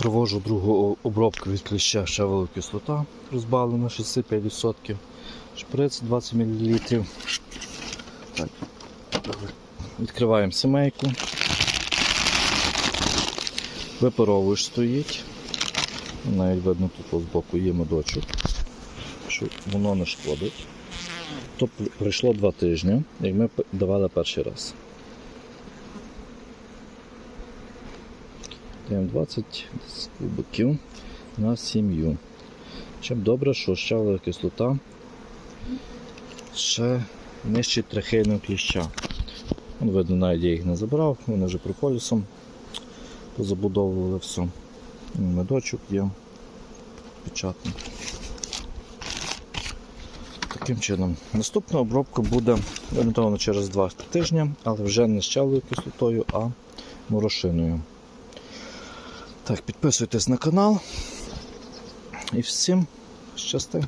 Провожу другу обробку від кліща щавелова кислота, розбавлена 65%, шприц 20 мл. Так. Відкриваємо сімейку. Випаровувач стоїть. Навіть видно тут з боку є медочок, що воно не шкодить. Тобто пройшло два тижні, як ми давали перший раз. Даємо 20 кубиків на сім'ю. Чим добре, що щавлова кислота ще нижче трахейного кліща. Вон видно, навіть я їх не забрав, вони вже прополісом позабудовували все. Медочок є печатний. Таким чином. Наступна обробка буде орієнтовно через 2 тижні, але вже не з щавлою кислотою, а морошиною. Так, підписуйтесь на канал. І всім щасти.